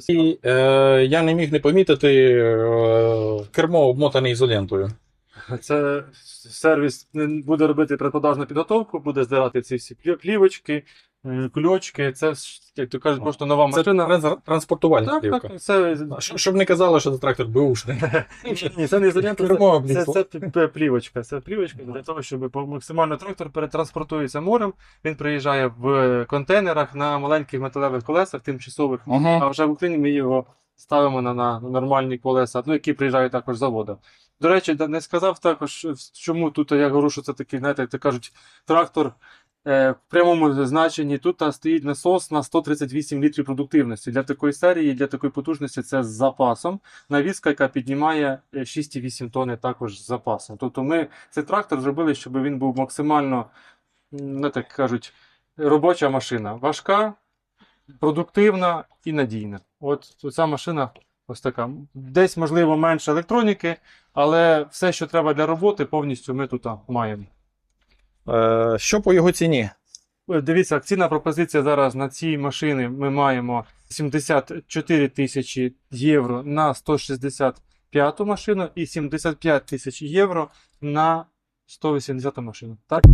Це І е, я не міг не помітити е, кермо обмотане ізолентою. Це сервіс буде робити предпродажну підготовку, буде здирати ці всі плівочки, е, кульочки. Це, як то кажуть, просто нова Це машина. транс- транспортувальна Так, плівка. так, це, Щоб не казали, що це трактор беушний. ні, це не ізолента, це, це, це плівочка. Це плівочка для того, щоб максимально трактор перетранспортується морем. Він приїжджає в контейнерах на маленьких металевих колесах, тимчасових. А вже в Україні ми його ставимо на, на нормальні колеса, ну, які приїжджають також з заводу. До речі, не сказав також, чому тут я говорю, що це такий, знаєте, як кажуть, трактор е, в прямому значенні. Тут стоїть насос на 138 літрів продуктивності. Для такої серії, для такої потужності це з запасом. Навіска, яка піднімає е, 6,8 тонни також з запасом. Тобто ми цей трактор зробили, щоб він був максимально, ну, так кажуть, робоча машина. Важка, продуктивна і надійна. От ця машина ось така. Десь, можливо, менше електроніки, але все, що треба для роботи, повністю ми тут маємо. Е, Що по його ціні? Е, Дивіться, акційна пропозиція зараз на ці машини ми маємо 74 тисячі євро на 165 машину і 75 тисяч євро на 180 машину. Так?